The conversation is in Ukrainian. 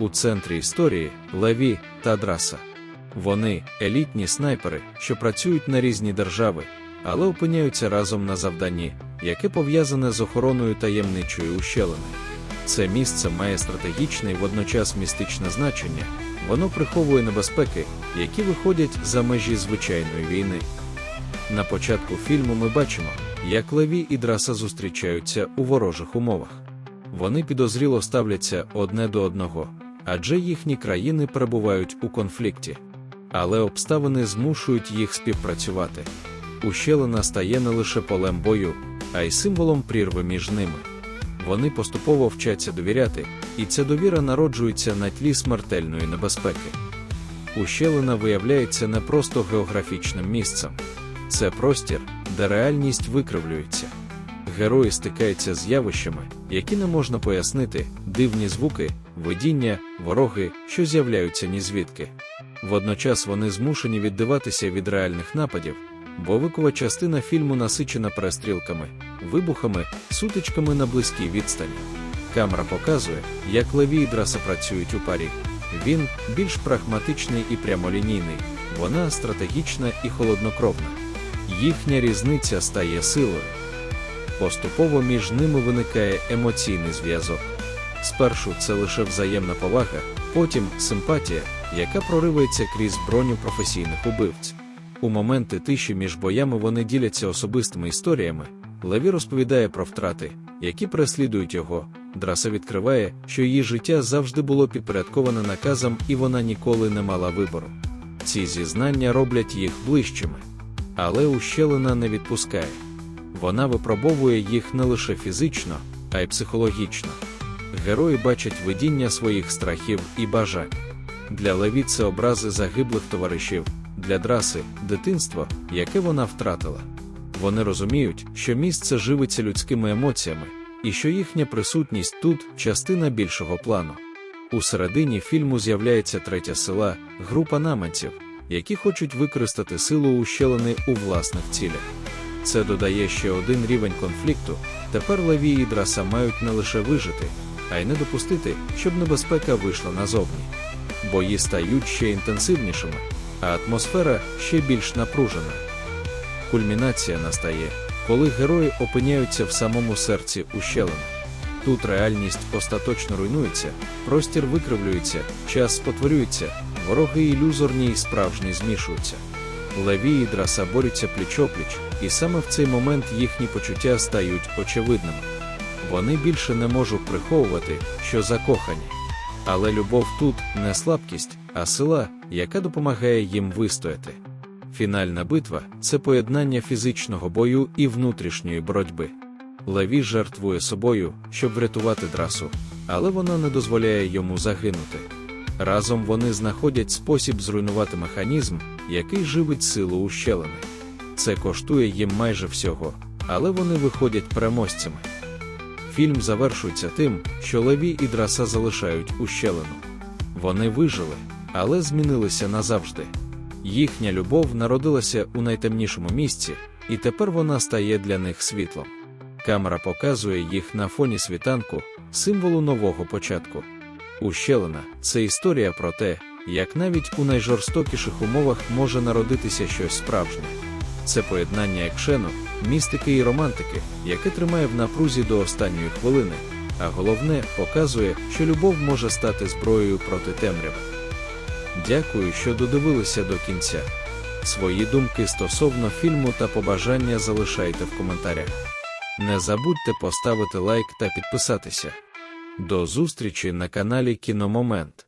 У центрі історії Леві та Драса. Вони елітні снайпери, що працюють на різні держави, але опиняються разом на завданні, яке пов'язане з охороною таємничої ущелини. Це місце має стратегічне і водночас містичне значення, воно приховує небезпеки, які виходять за межі звичайної війни. На початку фільму ми бачимо, як Леві і Драса зустрічаються у ворожих умовах. Вони підозріло ставляться одне до одного, адже їхні країни перебувають у конфлікті. Але обставини змушують їх співпрацювати. Ущелина стає не лише полем бою, а й символом прірви між ними. Вони поступово вчаться довіряти, і ця довіра народжується на тлі смертельної небезпеки. Ущелина виявляється не просто географічним місцем, це простір, де реальність викривлюється. Герої стикаються з явищами, які не можна пояснити, дивні звуки, видіння, вороги, що з'являються нізвідки. Водночас вони змушені віддиватися від реальних нападів, бо викова частина фільму насичена перестрілками, вибухами, сутичками на близькій відстані. Камера показує, як Леві і Драса працюють у парі. Він більш прагматичний і прямолінійний, вона стратегічна і холоднокровна. Їхня різниця стає силою. Поступово між ними виникає емоційний зв'язок. Спершу це лише взаємна повага, потім симпатія, яка проривається крізь броню професійних убивць. У моменти тиші між боями вони діляться особистими історіями. Леві розповідає про втрати, які переслідують його. Драса відкриває, що її життя завжди було підпорядковане наказам, і вона ніколи не мала вибору. Ці зізнання роблять їх ближчими. Але ущелина не відпускає. Вона випробовує їх не лише фізично, а й психологічно. Герої бачать видіння своїх страхів і бажань. Для Леві це образи загиблих товаришів, для драси дитинство, яке вона втратила. Вони розуміють, що місце живиться людськими емоціями, і що їхня присутність тут частина більшого плану. У середині фільму з'являється третя сила, група наманців, які хочуть використати силу ущелини у власних цілях. Це додає ще один рівень конфлікту. Тепер Леві і Драса мають не лише вижити, а й не допустити, щоб небезпека вийшла назовні. Бої стають ще інтенсивнішими, а атмосфера ще більш напружена. Кульмінація настає, коли герої опиняються в самому серці ущелини. Тут реальність остаточно руйнується, простір викривлюється, час спотворюється, вороги ілюзорні і справжні змішуються. Леві і Драса борються пліч-опліч, і саме в цей момент їхні почуття стають очевидними. Вони більше не можуть приховувати, що закохані. Але любов тут не слабкість, а сила, яка допомагає їм вистояти. Фінальна битва це поєднання фізичного бою і внутрішньої боротьби. Леві жертвує собою, щоб врятувати драсу, але вона не дозволяє йому загинути. Разом вони знаходять спосіб зруйнувати механізм, який живить силу ущелини. Це коштує їм майже всього, але вони виходять переможцями. Фільм завершується тим, що Леві і Драса залишають ущелину. Вони вижили, але змінилися назавжди. Їхня любов народилася у найтемнішому місці, і тепер вона стає для них світлом. Камера показує їх на фоні світанку, символу нового початку. Ущелина це історія про те, як навіть у найжорстокіших умовах може народитися щось справжнє. Це поєднання екшену, містики і романтики, яке тримає в напрузі до останньої хвилини, а головне показує, що любов може стати зброєю проти темряви. Дякую, що додивилися до кінця. Свої думки стосовно фільму та побажання залишайте в коментарях. Не забудьте поставити лайк та підписатися. До зустрічі на каналі Кіномомент.